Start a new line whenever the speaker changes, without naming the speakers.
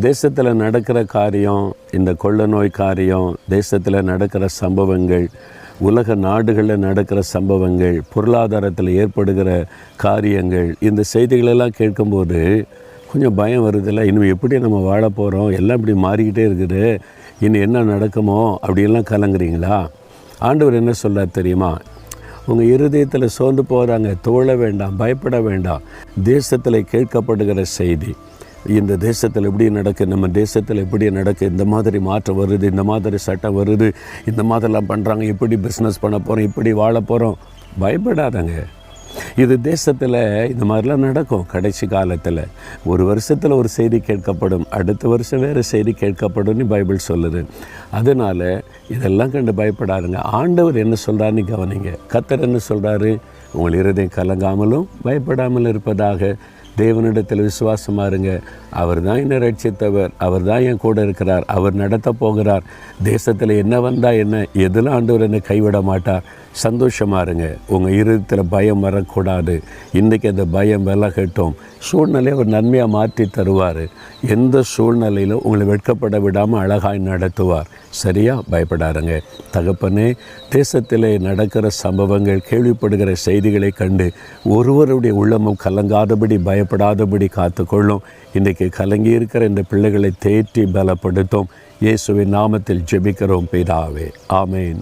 தேசத்தில் நடக்கிற காரியம் இந்த கொள்ள நோய் காரியம் தேசத்தில் நடக்கிற சம்பவங்கள் உலக நாடுகளில் நடக்கிற சம்பவங்கள் பொருளாதாரத்தில் ஏற்படுகிற காரியங்கள் இந்த செய்திகளெல்லாம் கேட்கும்போது கொஞ்சம் பயம் வருதில்ல? இன்னும் எப்படி நம்ம வாழ போகிறோம் எல்லாம் இப்படி மாறிக்கிட்டே இருக்குது. இன்னும் என்ன நடக்குமோ? அப்படியெல்லாம் கலங்குறீங்களா? ஆண்டவர் என்ன சொல்றார் தெரியுமா? உங்கள் இருதயத்தில் சோர்ந்து போகிறாங்க தோழ வேண்டாம் பயப்பட வேண்டாம். தேசத்தில் கேட்கப்படுகிற செய்தி. இந்த தேசத்தில் எப்படி நடக்கு நம்ம தேசத்தில் எப்படி நடக்கு இந்த மாதிரி மாற்றம் வருது இந்த மாதிரி சட்டம் வருது இந்த மாதிரிலாம் பண்ணுறாங்க எப்படி பிஸ்னஸ் பண்ண போகிறோம் இப்படி வாழ போகிறோம் பயப்படாதங்க. இது தேசத்தில் இந்த மாதிரிலாம் நடக்கும். கடைசி காலத்தில் ஒரு வருஷத்தில் ஒரு செய்தி கேட்கப்படும் அடுத்த வருஷம் வேறு செய்தி கேட்கப்படும்னு பைபிள் சொல்லுது. அதனால் இதெல்லாம் கண்டு பயப்படாதுங்க. ஆண்டவர் என்ன சொல்கிறாருன்னு கவனிங்க. கத்தர் என்ன சொல்கிறாரு உங்கள் இருதயம் கலங்காமலும் பயப்படாமல் இருப்பதாக தேவனிடத்தில் விசுவாசமாக இருங்க. அவர் தான் என்னை ரட்சித்தவர் அவர் தான் என் கூட இருக்கிறார். அவர் நடத்த போகிறார். தேசத்தில் என்ன வந்தால் என்ன? எதில் ஆண்டவர் என்னை கைவிட மாட்டார்? சந்தோஷமாக இருங்க. உங்கள் இருதயத்தில் பயம் வரக்கூடாது. இன்றைக்கி அந்த பயம் விலகட்டும். சூழ்நிலையை ஒரு நன்மையாக மாற்றி தருவார். எந்த சூழ்நிலையிலும் உங்களை வெட்கப்பட விடாமல் அழகாய் நடத்துவார். சரியா? பயப்படாருங்க தகப்பனே தேசத்தில் நடக்கிற சம்பவங்கள் கேள்விப்படுகிற செய்திகளை கண்டு ஒருவருடைய உள்ளமும் கலங்காதபடி பயப்படாதபடி காத்துக்கொள்ளும். இன்றைக்கு கலங்கி இருக்கிற இந்த பிள்ளைகளை தேற்றி பலப்படுத்தும். இயேசுவின் நாமத்தில் ஜெபிக்கிறோம் பிதாவே. ஆமேன்.